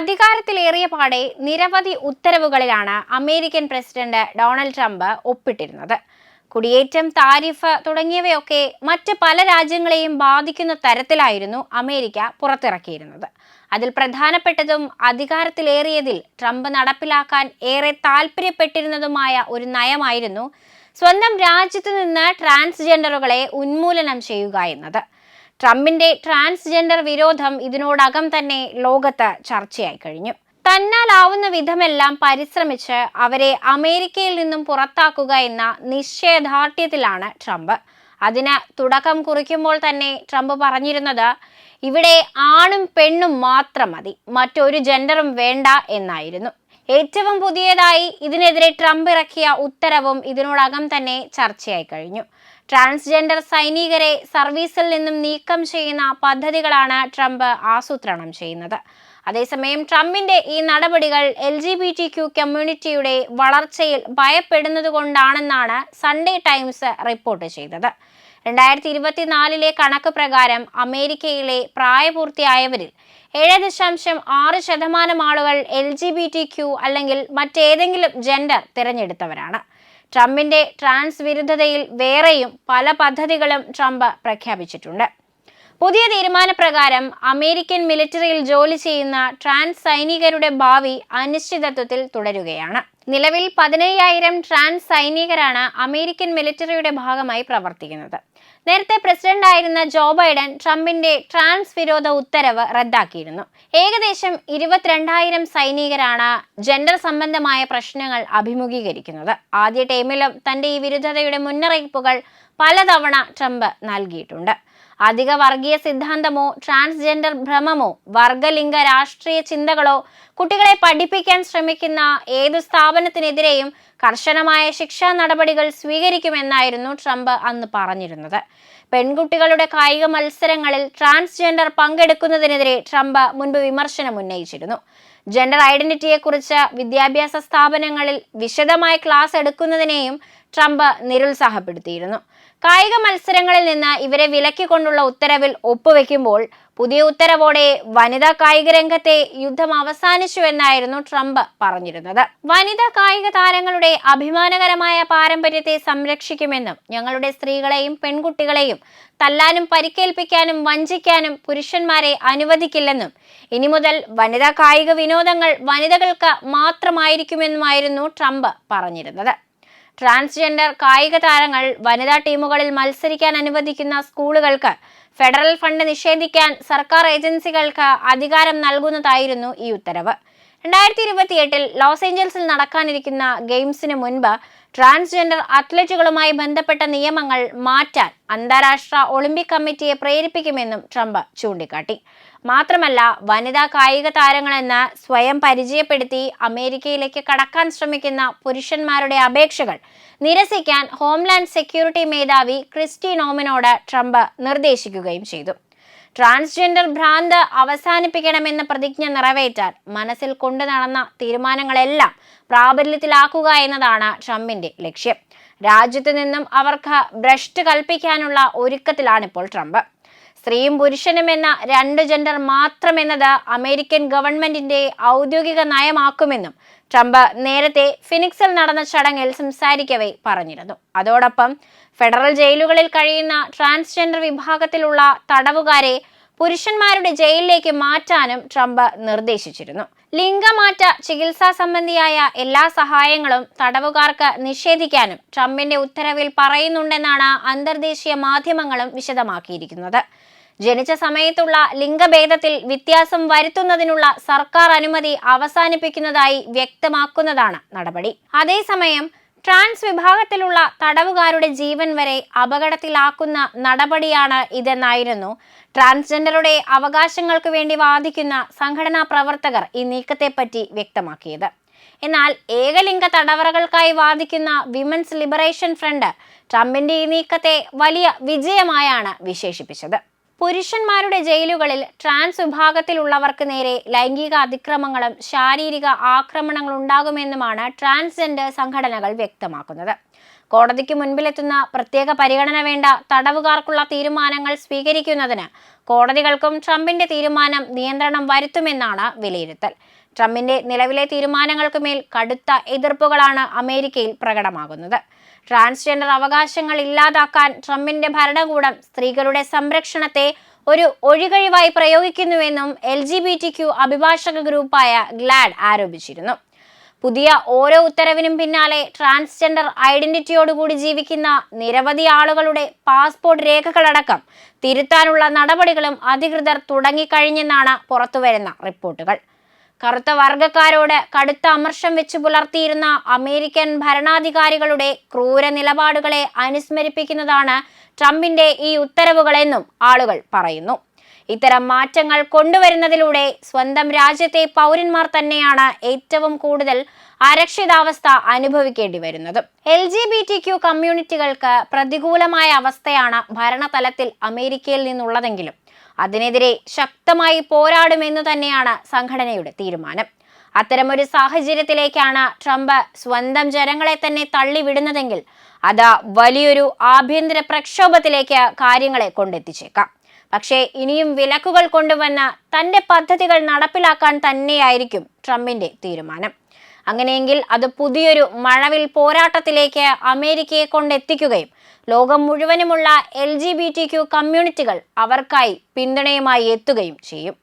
അധികാരത്തിലേറിയ പാടെ നിരവധി ഉത്തരവുകളിലാണ് അമേരിക്കൻ പ്രസിഡന്റ് ഡൊണാൾഡ് ട്രംപ് ഒപ്പിട്ടിരുന്നത്. കുടിയേറ്റം താരിഫ് തുടങ്ങിയവയൊക്കെ മറ്റ് പല രാജ്യങ്ങളെയും ബാധിക്കുന്ന തരത്തിലായിരുന്നു അമേരിക്ക പുറത്തിറക്കിയിരുന്നത്. അതിൽ പ്രധാനപ്പെട്ടതും അധികാരത്തിലേറിയതിൽ ട്രംപ് നടപ്പിലാക്കാൻ ഏറെ താല്പര്യപ്പെട്ടിരുന്നതുമായ ഒരു നയമായിരുന്നു സ്വന്തം രാജ്യത്തു നിന്ന് ട്രാൻസ്ജെൻഡറുകളെ ഉന്മൂലനം ചെയ്യുക എന്നത്. ട്രംപിന്റെ ട്രാൻസ്ജെൻഡർ വിരോധം ഇതിനോടകം തന്നെ ലോകത്ത് ചർച്ചയായി കഴിഞ്ഞു. തന്നാലാവുന്ന വിധമെല്ലാം പരിശ്രമിച്ച് അവരെ അമേരിക്കയിൽ നിന്നും പുറത്താക്കുക എന്ന നിശ്ചയദാർഢ്യത്തിലാണ് ട്രംപ്. അതിന് തുടക്കം കുറിക്കുമ്പോൾ തന്നെ ട്രംപ് പറഞ്ഞിരുന്നത് ഇവിടെ ആണും പെണ്ണും മാത്രം മതി മറ്റൊരു ജെൻഡറും വേണ്ട എന്നായിരുന്നു. ഏറ്റവും പുതിയതായി ഇതിനെതിരെ ട്രംപ് ഇറക്കിയ ഉത്തരവും ഇതിനോടകം തന്നെ ചർച്ചയായി കഴിഞ്ഞു. ട്രാൻസ്ജെൻഡർ സൈനികരെ സർവീസിൽ നിന്നും നീക്കം ചെയ്യുന്ന പദ്ധതികളാണ് ട്രംപ് ആസൂത്രണം ചെയ്യുന്നത്. അതേസമയം ട്രംപിന്റെ ഈ നടപടികൾ L G B T Q കമ്മ്യൂണിറ്റിയുടെ വളർച്ചയിൽ ഭയപ്പെടുന്നതുകൊണ്ടാണെന്നാണ് സൺഡേ ടൈംസ് റിപ്പോർട്ട് ചെയ്തത്. രണ്ടായിരത്തി ഇരുപത്തിനാലിലെ കണക്ക് പ്രകാരം അമേരിക്കയിലെ പ്രായപൂർത്തിയായവരിൽ ഏഴ് ദശാംശം ആറ് ശതമാനം ആളുകൾ L G B T Q അല്ലെങ്കിൽ മറ്റേതെങ്കിലും ജെൻഡർ തിരഞ്ഞെടുത്തവരാണ്. ട്രംപിന്റെ ട്രാൻസ് വിരുദ്ധതയിൽ വേറെയും പല പദ്ധതികളും ട്രംപ് പ്രഖ്യാപിച്ചിട്ടുണ്ട്. പുതിയ തീരുമാനപ്രകാരം അമേരിക്കൻ മിലിറ്ററിയിൽ ജോലി ചെയ്യുന്ന ട്രാൻസ് സൈനികരുടെ ഭാവി അനിശ്ചിതത്വത്തിൽ തുടരുകയാണ്. നിലവിൽ പതിനയ്യായിരം ട്രാൻസ് സൈനികരാണ് അമേരിക്കൻ മിലിറ്ററിയുടെ ഭാഗമായി പ്രവർത്തിക്കുന്നത്. നേരത്തെ പ്രസിഡന്റ് ആയിരുന്ന ജോ ബൈഡൻ ട്രംപിന്റെ ട്രാൻസ് വിരോധ ഉത്തരവ് റദ്ദാക്കിയിരുന്നു. ഏകദേശം ഇരുപത്തിരണ്ടായിരം സൈനികരാണ് ജെൻഡർ സംബന്ധമായ പ്രശ്നങ്ങൾ അഭിമുഖീകരിക്കുന്നത്. ആദ്യ ടൈമിലും തന്റെ ഈ വിരുദ്ധതയുടെ മുന്നറിയിപ്പുകൾ പലതവണ ട്രംപ് നൽകിയിട്ടുണ്ട്. അധിക വർഗീയ സിദ്ധാന്തമോ ട്രാൻസ്ജെൻഡർ ഭ്രമമോ വർഗലിംഗ രാഷ്ട്രീയ ചിന്തകളോ കുട്ടികളെ പഠിപ്പിക്കാൻ ശ്രമിക്കുന്ന ഏതു സ്ഥാപനത്തിനെതിരെയും കർശനമായ ശിക്ഷാ നടപടികൾ സ്വീകരിക്കുമെന്നായിരുന്നു ട്രംപ് അന്ന് പറഞ്ഞിരുന്നത്. പെൺകുട്ടികളുടെ കായിക മത്സരങ്ങളിൽ ട്രാൻസ്ജെൻഡർ പങ്കെടുക്കുന്നതിനെതിരെ ട്രംപ് മുൻപ് വിമർശനം ഉന്നയിച്ചിരുന്നു. ജെൻഡർ ഐഡന്റിറ്റിയെക്കുറിച്ച് വിദ്യാഭ്യാസ സ്ഥാപനങ്ങളിൽ വിശദമായ ക്ലാസ് എടുക്കുന്നതിനെയും ട്രംപ് നിരുത്സാഹപ്പെടുത്തിയിരുന്നു. കായിക മത്സരങ്ങളിൽ നിന്ന് ഇവരെ വിലക്കിക്കൊണ്ടുള്ള ഉത്തരവിൽ ഒപ്പുവെക്കുമ്പോൾ പുതിയ ഉത്തരവോടെ വനിതാ കായിക രംഗത്തെ യുദ്ധം അവസാനിച്ചു എന്നായിരുന്നു ട്രംപ് പറഞ്ഞിരുന്നത്. വനിതാ കായിക താരങ്ങളുടെ അഭിമാനകരമായ പാരമ്പര്യത്തെ സംരക്ഷിക്കുമെന്നും ഞങ്ങളുടെ സ്ത്രീകളെയും പെൺകുട്ടികളെയും തല്ലാനും പരിക്കേൽപ്പിക്കാനും വഞ്ചിക്കാനും പുരുഷന്മാരെ അനുവദിക്കില്ലെന്നും ഇനി മുതൽ വനിതാ കായിക വിനോദങ്ങൾ വനിതകൾക്ക് മാത്രമായിരിക്കുമെന്നുമായിരുന്നു ട്രംപ് പറഞ്ഞിരുന്നത്. ട്രാൻസ്ജെൻഡർ കായിക താരങ്ങൾ വനിതാ ടീമുകളിൽ മത്സരിക്കാൻ അനുവദിക്കുന്ന സ്കൂളുകൾക്ക് ഫെഡറൽ ഫണ്ട് നിഷേധിക്കാൻ സർക്കാർ ഏജൻസികൾക്ക് അധികാരം നൽകുന്നതായിരുന്നു ഈ ഉത്തരവ്. രണ്ടായിരത്തി ഇരുപത്തി എട്ടിൽ ലോസ് ഏഞ്ചൽസിൽ നടക്കാനിരിക്കുന്ന ഗെയിംസിന് മുൻപ് ട്രാൻസ്ജെൻഡർ അത്ലറ്റുകളുമായി ബന്ധപ്പെട്ട നിയമങ്ങൾ മാറ്റാൻ അന്താരാഷ്ട്ര ഒളിമ്പിക് കമ്മിറ്റിയെ പ്രേരിപ്പിക്കുമെന്നും ട്രംപ് ചൂണ്ടിക്കാട്ടി. മാത്രമല്ല വനിതാ കായിക താരങ്ങളെന്ന് സ്വയം പരിചയപ്പെടുത്തി അമേരിക്കയിലേക്ക് കടക്കാൻ ശ്രമിക്കുന്ന പുരുഷന്മാരുടെ അപേക്ഷകൾ നിരസിക്കാൻ ഹോംലാൻഡ് സെക്യൂരിറ്റി മേധാവി ക്രിസ്റ്റി നോമിനോട് ട്രംപ് നിർദ്ദേശിക്കുകയും ചെയ്തു. ട്രാൻസ്ജെൻഡർ ഭ്രാന്ത് അവസാനിപ്പിക്കണമെന്ന പ്രതിജ്ഞ നിറവേറ്റാൻ മനസ്സിൽ കൊണ്ടു നടന്ന തീരുമാനങ്ങളെല്ലാം പ്രാബല്യത്തിലാക്കുക എന്നതാണ് ട്രംപിന്റെ ലക്ഷ്യം. രാജ്യത്തു നിന്നും അവർക്ക് ഭ്രഷ്ട് കൽപ്പിക്കാനുള്ള ഒരുക്കത്തിലാണിപ്പോൾ ട്രംപ്. സ്ത്രീയും പുരുഷനും എന്ന രണ്ട് ജെൻഡർ മാത്രമെന്നത് അമേരിക്കൻ ഗവൺമെന്റിന്റെ ഔദ്യോഗിക നയമാക്കുമെന്നും ട്രംപ് നേരത്തെ ഫിനിക്സിൽ നടന്ന ചടങ്ങിൽ സംസാരിക്കവേ പറഞ്ഞിരുന്നു. അതോടൊപ്പം ഫെഡറൽ ജയിലുകളിൽ കഴിയുന്ന ട്രാൻസ്ജെൻഡർ വിഭാഗത്തിലുള്ള തടവുകാരെ പുരുഷന്മാരുടെ ജയിലിലേക്ക് മാറ്റാനും ട്രംപ് നിർദ്ദേശിച്ചിരുന്നു. ലിംഗമാറ്റ ചികിത്സാ സംബന്ധിയായ എല്ലാ സഹായങ്ങളും തടവുകാർക്ക് നിഷേധിക്കാനും ട്രംപിന്റെ ഉത്തരവിൽ പറയുന്നുണ്ടെന്നാണ് അന്തർദേശീയ മാധ്യമങ്ങളും വിശദമാക്കിയിരിക്കുന്നത്. ജനിച്ച സമയത്തുള്ള ലിംഗഭേദത്തിൽ വ്യത്യാസം വരുത്തുന്നതിനുള്ള സർക്കാർ അനുമതി അവസാനിപ്പിക്കുന്നതായി വ്യക്തമാക്കുന്നതാണ് നടപടി. അതേസമയം ട്രാൻസ് വിഭാഗത്തിലുള്ള തടവുകാരുടെ ജീവൻ വരെ അപകടത്തിലാക്കുന്ന നടപടിയാണ് ഇതെന്നായിരുന്നു. ട്രാൻസ്ജെൻഡറുടെ അവകാശങ്ങൾക്ക് വേണ്ടി വാദിക്കുന്ന സംഘടനാ പ്രവർത്തകർ ഈ നീക്കത്തെപ്പറ്റി വ്യക്തമാക്കിയത്. എന്നാൽ ഏകലിംഗ തടവറകൾക്കായി വാദിക്കുന്ന വിമൻസ് ലിബറേഷൻ ഫ്രണ്ട് ട്രംപിന്റെ ഈ നീക്കത്തെ വലിയ വിജയമായാണ് വിശേഷിപ്പിച്ചത്. പുരുഷന്മാരുടെ ജയിലുകളിൽ ട്രാൻസ് വിഭാഗത്തിലുള്ളവർക്ക് നേരെ ലൈംഗിക അതിക്രമങ്ങളും ശാരീരിക ആക്രമണങ്ങളും ഉണ്ടാകുമെന്നുമാണ് ട്രാൻസ്ജെൻഡർ സംഘടനകൾ വ്യക്തമാക്കുന്നത്. കോടതിക്ക് മുൻപിലെത്തുന്ന പ്രത്യേക പരിഗണന വേണ്ട തടവുകാർക്കുള്ള തീരുമാനങ്ങൾ സ്വീകരിക്കുന്നതിന് കോടതികൾക്കും ട്രംപിന്റെ തീരുമാനം നിയന്ത്രണം വരുത്തുമെന്നാണ് വിലയിരുത്തൽ. ട്രംപിന്റെ നിലവിലെ തീരുമാനങ്ങൾക്കുമേൽ കടുത്ത എതിർപ്പുകളാണ് അമേരിക്കയിൽ പ്രകടമാകുന്നത്. ട്രാൻസ്ജെൻഡർ അവകാശങ്ങൾ ഇല്ലാതാക്കാൻ ട്രംപിന്റെ ഭരണകൂടം സ്ത്രീകളുടെ സംരക്ഷണത്തെ ഒരു ഒഴികഴിവായി പ്രയോഗിക്കുന്നുവെന്നും L G B T Q അഭിഭാഷക ഗ്രൂപ്പായ ഗ്ലാഡ് ആരോപിച്ചിരുന്നു. പുതിയ ഓരോ ഉത്തരവിനും പിന്നാലെ ട്രാൻസ്ജെൻഡർ ഐഡന്റിറ്റിയോടുകൂടി ജീവിക്കുന്ന നിരവധി ആളുകളുടെ പാസ്പോർട്ട് രേഖകളടക്കം തിരുത്താനുള്ള നടപടികളും അധികൃതർ തുടങ്ങിക്കഴിഞ്ഞെന്നാണ് പുറത്തുവരുന്ന റിപ്പോർട്ടുകൾ. കറുത്ത വർഗക്കാരോട് കടുത്ത അമർഷം വെച്ച് പുലർത്തിയിരുന്ന അമേരിക്കൻ ഭരണാധികാരികളുടെ ക്രൂര നിലപാടുകളെ അനുസ്മരിപ്പിക്കുന്നതാണ് ട്രംപിന്റെ ഈ ഉത്തരവുകളെന്നും ആളുകൾ പറയുന്നു. ഇത്തരം മാറ്റങ്ങൾ കൊണ്ടുവരുന്നതിലൂടെ സ്വന്തം രാജ്യത്തെ പൗരന്മാർ തന്നെയാണ് ഏറ്റവും കൂടുതൽ അരക്ഷിതാവസ്ഥ അനുഭവിക്കേണ്ടി വരുന്നത്. L G B T Q കമ്മ്യൂണിറ്റികൾക്ക് പ്രതികൂലമായ അവസ്ഥയാണ് ഭരണതലത്തിൽ അമേരിക്കയിൽ നിന്നുള്ളതെങ്കിലും. അതിനെതിരെ ശക്തമായി പോരാടുമെന്ന് തന്നെയാണ് സംഘടനയുടെ തീരുമാനം. അത്തരമൊരു സാഹചര്യത്തിലേക്കാണ് ട്രംപ് സ്വന്തം ജനങ്ങളെ തന്നെ തള്ളിവിടുന്നതെങ്കിൽ അത് വലിയൊരു ആഭ്യന്തര പ്രക്ഷോഭത്തിലേക്ക് കാര്യങ്ങളെ കൊണ്ടെത്തിച്ചേക്കാം. പക്ഷേ ഇനിയും വിലക്കുകൾ കൊണ്ടുവന്ന തന്റെ പദ്ധതികൾ നടപ്പിലാക്കാൻ തന്നെയായിരിക്കും ട്രംപിന്റെ തീരുമാനം. അങ്ങനെയെങ്കിൽ അത് പുതിയൊരു മഴവിൽ പോരാട്ടത്തിലേക്ക് അമേരിക്കയെ കൊണ്ടെത്തിക്കുകയും ലോകം മുഴുവനുമുള്ള എൽ കമ്മ്യൂണിറ്റികൾ അവർക്കായി പിന്തുണയുമായി എത്തുകയും ചെയ്യും.